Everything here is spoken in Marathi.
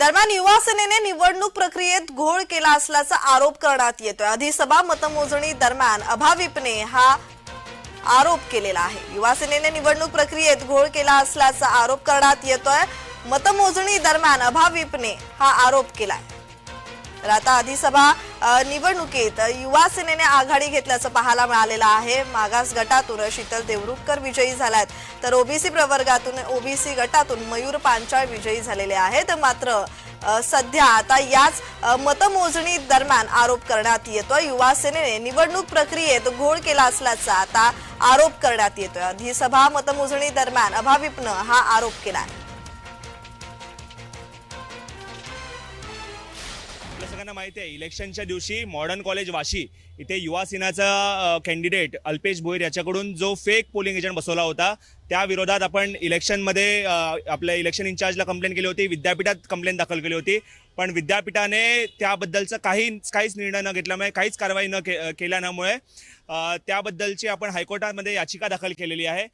दरम्यान युवा सेनेने निवडणूक प्रक्रियेत घोळ केला असल्याचा आरोप करण्यात येतोय. अधिसभा मतमोजणी दरम्यान अभाविपने हा आरोप केलेला आहे. युवा सेनेने निवडणूक प्रक्रियेत घोळ केला असल्याचा आरोप करण्यात येतोय. मतमोजणी दरम्यान अभाविपने हा आरोप केलाय. तर आता अधिसभा निवडणुकीत युवा सेनेने आघाडी घेतल्याचं पाहायला मिळालेलं आहे. मागास गटातून शीतल देवरुखकर विजयी झाल्यात. तर ओबीसी प्रवर्गातून ओबीसी गटातून मयूर पांचाळ विजयी झालेले आहेत. मात्र सध्या आता याच मतमोजणी दरम्यान आरोप करण्यात येतोय. युवा सेनेने निवडणूक प्रक्रियेत घोळ केला असल्याचा आता आरोप करण्यात येतोय. अधिसभा मतमोजणी दरम्यान अभाविपनं हा आरोप केला सगळ्यांना माहिती आहे इलेक्शनच्या दिवशी मॉडर्न कॉलेज वाशी इथे युवा सेनाचा कॅन्डिडेट अल्पेश भोईर याच्याकडून जो फेक पोलिंग एजंट बसवला होता त्या विरोधात आपण इलेक्शनमध्ये आपल्या इलेक्शन इन्चार्जला कंप्लेंट केली होती विद्यापीठात कंप्लेंट दाखल केली होती. पण विद्यापीठाने त्याबद्दलचं काही काहीच निर्णय न घेतल्यामुळे काहीच कारवाई न के केल्यामुळे त्याबद्दलची आपण हायकोर्टामध्ये याचिका दाखल केलेली आहे.